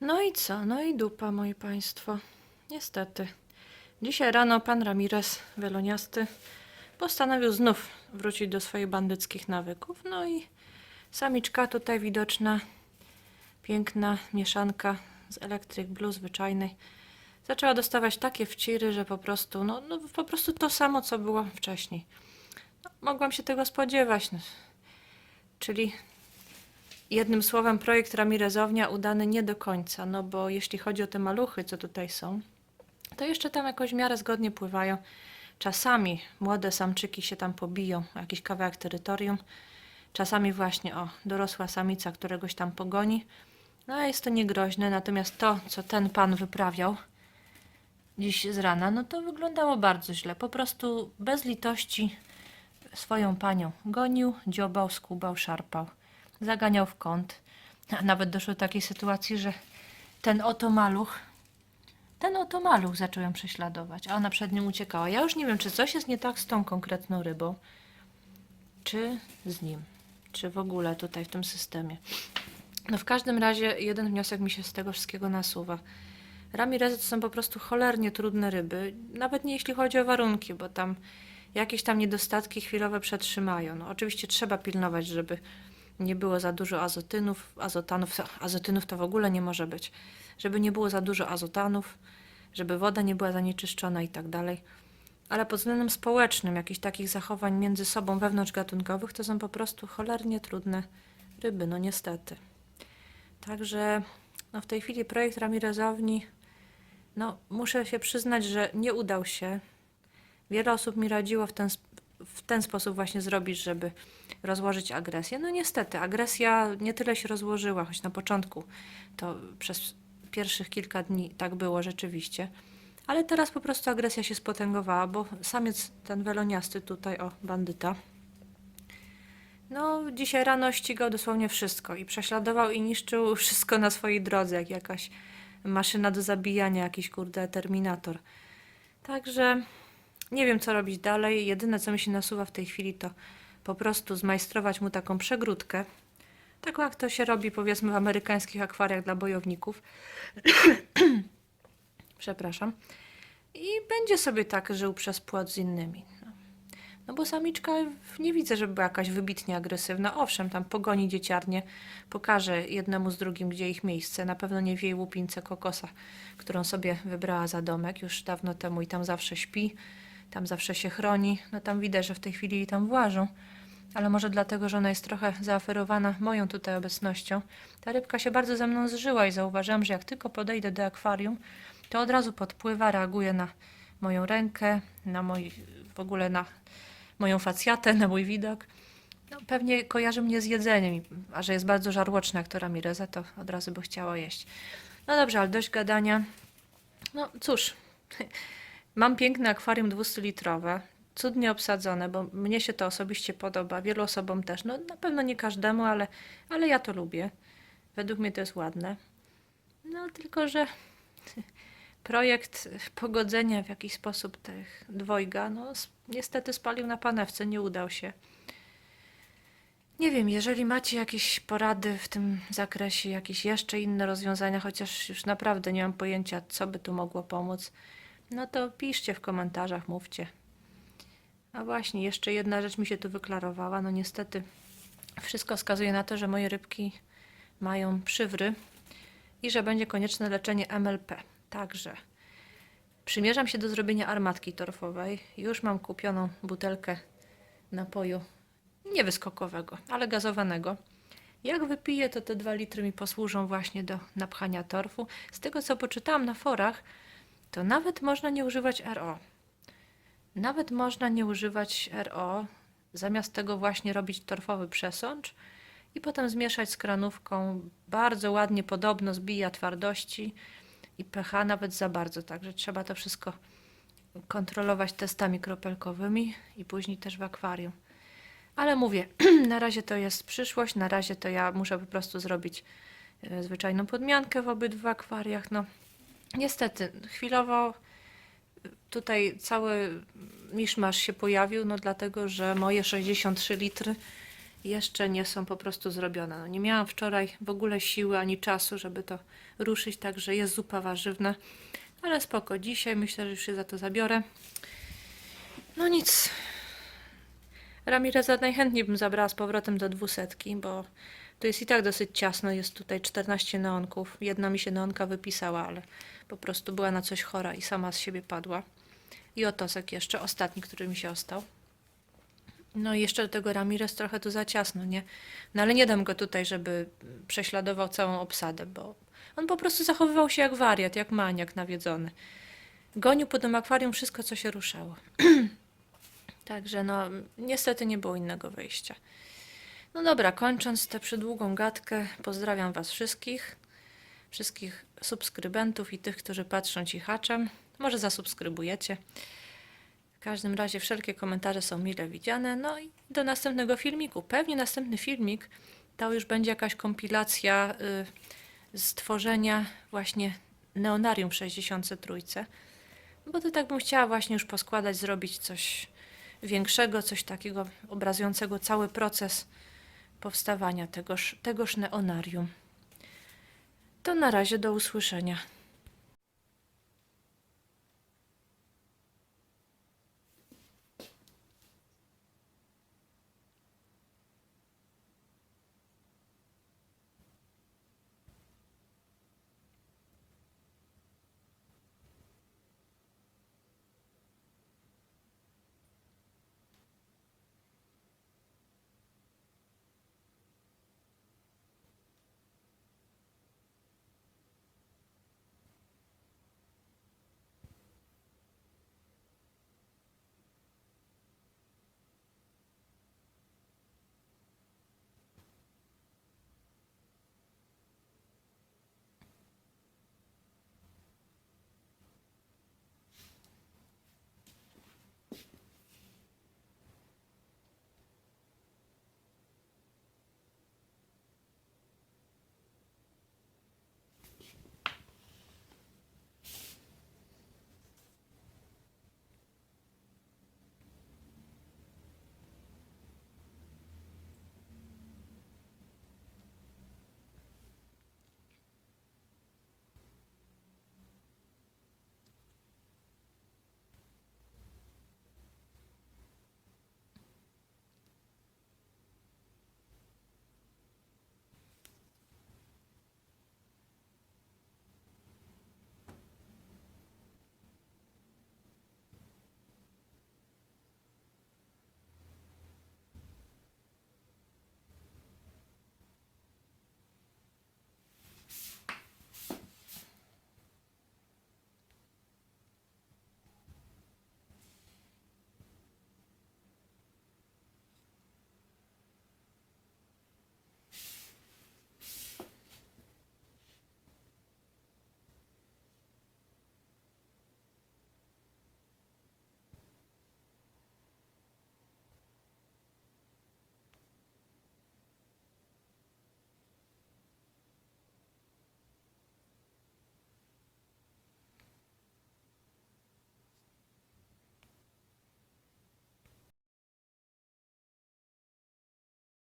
No i co? No i dupa, moi państwo. Niestety. Dzisiaj rano pan Ramirez, weloniasty, postanowił znów wrócić do swoich bandyckich nawyków. No i samiczka tutaj widoczna, piękna mieszanka z Electric Blue zwyczajnej. Zaczęła dostawać takie wciry, że po prostu, no, no po prostu to samo, co było wcześniej. No, mogłam się tego spodziewać. Czyli Jednym słowem, projekt Ramirezownia udany nie do końca, no bo jeśli chodzi o te maluchy, co tutaj są, to jeszcze tam jakoś w miarę zgodnie pływają. Czasami młode samczyki się tam pobiją o jakiś kawałek terytorium. Czasami właśnie, o, dorosła samica któregoś tam pogoni. No jest to niegroźne, natomiast to, co ten pan wyprawiał dziś z rana, no to wyglądało bardzo źle. Po prostu bez litości swoją panią gonił, dziobał, skubał, szarpał. Zaganiał w kąt. A nawet doszło do takiej sytuacji, że ten oto maluch, ten oto maluch zaczął ją prześladować, a ona przed nim uciekała. Ja już nie wiem, czy coś jest nie tak z tą konkretną rybą, czy z nim, czy w ogóle tutaj w tym systemie. No w każdym razie jeden wniosek mi się z tego wszystkiego nasuwa. Ramirezy to są po prostu cholernie trudne ryby, nawet nie jeśli chodzi o warunki, bo tam jakieś tam niedostatki chwilowe przetrzymają. No oczywiście trzeba pilnować, żeby nie było za dużo azotynów, azotanów, azotynów to w ogóle nie może być, żeby nie było za dużo azotanów, żeby woda nie była zanieczyszczona i tak dalej. Ale pod względem społecznym, jakichś takich zachowań między sobą wewnątrzgatunkowych, to są po prostu cholernie trudne ryby, no niestety. Także no w tej chwili projekt Ramirezowni, no muszę się przyznać, że nie udał się. Wiele osób mi radziło w ten, sp- w ten sposób właśnie zrobić, żeby rozłożyć agresję. No niestety, agresja nie tyle się rozłożyła, choć na początku to przez pierwszych kilka dni tak było rzeczywiście. Ale teraz po prostu agresja się spotęgowała, bo samiec ten weloniasty tutaj, o, bandyta, no dzisiaj rano ścigał dosłownie wszystko i prześladował i niszczył wszystko na swojej drodze, jak jakaś maszyna do zabijania, jakiś kurde terminator. Także nie wiem, co robić dalej. Jedyne, co mi się nasuwa w tej chwili, to po prostu zmajstrować mu taką przegródkę. Taką, jak to się robi, powiedzmy, w amerykańskich akwariach dla bojowników. Przepraszam. I będzie sobie tak żył przez płot z innymi. No. no bo samiczka nie widzę, żeby była jakaś wybitnie agresywna. Owszem, tam pogoni dzieciarnie, pokaże jednemu z drugim, gdzie ich miejsce. Na pewno nie w jej łupince kokosa, którą sobie wybrała za domek już dawno temu i tam zawsze śpi, tam zawsze się chroni. No tam widać, że w tej chwili jej tam włażą. Ale może dlatego, że ona jest trochę zaoferowana moją tutaj obecnością. Ta rybka się bardzo ze mną zżyła i zauważyłam, że jak tylko podejdę do akwarium, to od razu podpływa, reaguje na moją rękę, na mój, w ogóle na moją facjatę, na mój widok. No, pewnie kojarzy mnie z jedzeniem, a że jest bardzo żarłoczna jak to Ramireza, to od razu by chciała jeść. No dobrze, ale dość gadania. No cóż, mam piękne akwarium 200-litrowe, cudnie obsadzone, bo mnie się to osobiście podoba, wielu osobom też. No na pewno nie każdemu, ale, ale ja to lubię. Według mnie to jest ładne. No tylko, że projekt pogodzenia w jakiś sposób tych dwojga, no niestety spalił na panewce, nie udał się. Nie wiem, jeżeli macie jakieś porady w tym zakresie, jakieś jeszcze inne rozwiązania, chociaż już naprawdę nie mam pojęcia, co by tu mogło pomóc, no to piszcie w komentarzach, mówcie. A właśnie, jeszcze jedna rzecz mi się tu wyklarowała. No niestety, wszystko wskazuje na to, że moje rybki mają przywry i że będzie konieczne leczenie MLP. Także przymierzam się do zrobienia armatki torfowej. Już mam kupioną butelkę napoju niewyskokowego, ale gazowanego. Jak wypiję, to te dwa litry mi posłużą właśnie do napchania torfu. Z tego, co poczytałam na forach, to nawet można nie używać RO. Nawet można nie używać RO, zamiast tego właśnie robić torfowy przesącz i potem zmieszać z kranówką. Bardzo ładnie, podobno zbija twardości i pH nawet za bardzo, także trzeba to wszystko kontrolować testami kropelkowymi i później też w akwarium. Ale mówię, na razie to jest przyszłość, na razie to ja muszę po prostu zrobić e, zwyczajną podmiankę w obydwu akwariach. No, niestety, chwilowo tutaj cały miszmasz się pojawił, no dlatego, że moje 63 litry jeszcze nie są po prostu zrobione. No, nie miałam wczoraj w ogóle siły ani czasu, żeby to ruszyć, także jest zupa warzywna. Ale spoko, dzisiaj myślę, że już się za to zabiorę. No nic. Ramireza najchętniej bym zabrała z powrotem do dwusetki, bo to jest i tak dosyć ciasno. Jest tutaj 14 neonków. Jedna mi się neonka wypisała, ale po prostu była na coś chora i sama z siebie padła. I otosek jeszcze, ostatni, który mi się ostał. No i jeszcze do tego Ramirez trochę tu za ciasno, nie? No ale nie dam go tutaj, żeby prześladował całą obsadę, bo on po prostu zachowywał się jak wariat, jak maniak nawiedzony. Gonił po tym akwarium wszystko, co się ruszało. Także no, niestety nie było innego wyjścia. No dobra, kończąc tę przydługą gadkę, pozdrawiam Was wszystkich, wszystkich subskrybentów i tych, którzy patrzą cichaczem. Może zasubskrybujecie. W każdym razie wszelkie komentarze są mile widziane. No i do następnego filmiku. Pewnie następny filmik to już będzie jakaś kompilacja y, stworzenia właśnie Neonarium w 63. Bo to tak bym chciała właśnie już poskładać, zrobić coś większego, coś takiego obrazującego cały proces powstawania tegoż, tegoż neonarium. To na razie do usłyszenia.